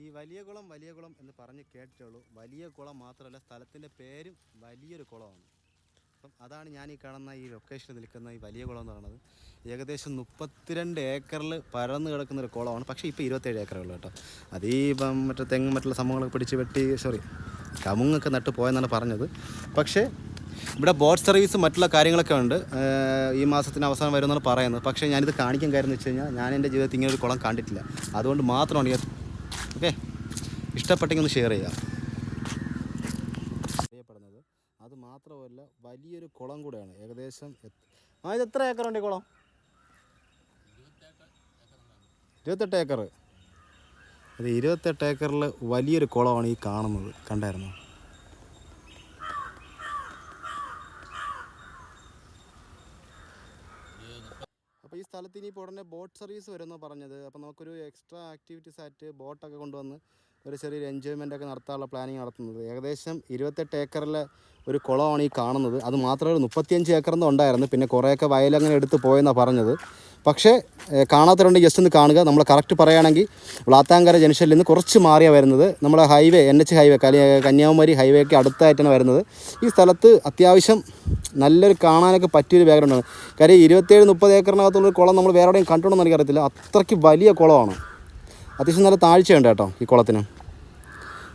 ഈ വലിയ കുളം വലിയ കുളം എന്ന് പറഞ്ഞ് കേട്ടിട്ടുള്ളൂ. വലിയ കുളം മാത്രമല്ല സ്ഥലത്തിന്റെ പേരും വലിയൊരു കുളമാണ്. അപ്പം അതാണ് ഞാൻ ഈ കാണുന്ന ഈ ലൊക്കേഷനിൽ നിൽക്കുന്ന ഈ വലിയ കുളം എന്ന് പറയുന്നത്. ഏകദേശം മുപ്പത്തിരണ്ട് ഏക്കറിൽ പരന്ന് കിടക്കുന്ന ഒരു കുളമാണ്. പക്ഷേ ഇപ്പോൾ ഇരുപത്തേഴ് ഏക്കറേ ഉള്ളൂ കേട്ടോ. അത് ഈ ഇപ്പം മറ്റേ തെങ്ങും മറ്റുള്ള സംഭവങ്ങളൊക്കെ പിടിച്ച് വെട്ടി സോറി കമുങ്ങൊക്കെ നട്ട് പോയെന്നാണ് പറഞ്ഞത്. പക്ഷേ ഇവിടെ ബോട്ട് സർവീസ് മറ്റുള്ള കാര്യങ്ങളൊക്കെ ഉണ്ട്. ഈ മാസത്തിന് അവസാനം വരുമെന്നാണ് പറയുന്നത്. പക്ഷേ ഞാനിത് കാണിക്കാൻ കാര്യം എന്ന് വെച്ച് കഴിഞ്ഞാൽ ഞാൻ എന്റെ ജീവിതത്തിൽ ഇങ്ങനെ ഒരു കുളം കണ്ടിട്ടില്ല. അതുകൊണ്ട് മാത്രമാണ് ഓക്കെ? ഇഷ്ടപ്പെട്ടെങ്കിൽ ഒന്ന് ഷെയർ ചെയ്യാം അറിയപ്പെടുന്നത്. അത് മാത്രമല്ല വലിയൊരു കുളം കൂടെയാണ്. ഏകദേശം ആ ഇത് എത്ര ഏക്കറുണ്ട് ഈ കുളം? ഇരുപത്തെട്ട് ഏക്കർ അത് ഇരുപത്തെട്ട് ഏക്കറിൽ വലിയൊരു കുളമാണ് ഈ കാണുന്നത്. കണ്ടായിരുന്നു? അപ്പോൾ ഇനി സ്ഥലത്ത് ഇനിയിപ്പോൾ ഉടനെ ബോട്ട് സർവീസ് വരുമെന്നാണ് പറഞ്ഞത്. അപ്പോൾ നമുക്കൊരു എക്സ്ട്രാ ആക്ടിവിറ്റീസ് ആയിട്ട് ബോട്ടൊക്കെ കൊണ്ടുവന്ന് ഒരു ചെറിയൊരു എൻജോയ്മെന്റ് ഒക്കെ നടത്താനുള്ള പ്ലാനിങ് നടത്തുന്നത്. ഏകദേശം ഇരുപത്തെട്ട് ഏക്കറിലെ ഒരു കുളമാണ് ഈ കാണുന്നത്. അത് മാത്രമേ ഒരു മുപ്പത്തിയഞ്ച് ഏക്കറെന്നും ഉണ്ടായിരുന്നു. പിന്നെ കുറേയൊക്കെ വയലങ്ങനെ എടുത്ത് പോയെന്നാണ് പറഞ്ഞത്. പക്ഷേ കാണാത്തവരുണ്ടെങ്കിൽ ജസ്റ്റ് ഒന്ന് കാണുക. നമ്മൾ കറക്റ്റ് പറയുകയാണെങ്കിൽ വ്ളാത്താങ്കര ജംഗ്ഷനിൽ നിന്ന് കുറച്ച് മാറിയാണ് വരുന്നത്. നമ്മുടെ highway N H highway Kanyakumari ഹൈവേക്ക് അടുത്തായിട്ടാണ് വരുന്നത്. ഈ സ്ഥലത്ത് അത്യാവശ്യം നല്ലൊരു കാണാനൊക്കെ പറ്റിയൊരു ബാക്ക്ഗ്രൗണ്ടാണ് കാര്യം ഇരുപത്തേഴ് മുപ്പത് ഏക്കറിനകത്തുള്ളൊരു കുളം നമ്മൾ വേറെ എവിടെയും കണ്ടിട്ടുണ്ടെന്ന് എനിക്കറിയത്തില്ല. അത്രയ്ക്ക് വലിയ കുളമാണ്. അത്യാവശ്യം നല്ല താഴ്ചയുണ്ട് കേട്ടോ ഈ കുളത്തിന്.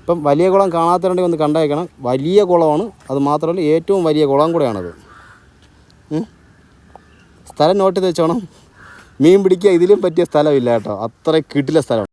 ഇപ്പം വലിയ കുളം കാണാത്തവരുണ്ടെങ്കിൽ ഒന്ന് കണ്ടേക്കണം. വലിയ കുളമാണ്. അത് മാത്രമല്ല ഏറ്റവും വലിയ കുളം കൂടെയാണത്. സ്ഥലം നോട്ട് ചെയ്ത് വെച്ചോണം. മീൻ പിടിക്കുക ഇതിലും പറ്റിയ സ്ഥലമില്ല കേട്ടോ. അത്ര കിട്ടില്ല സ്ഥലം.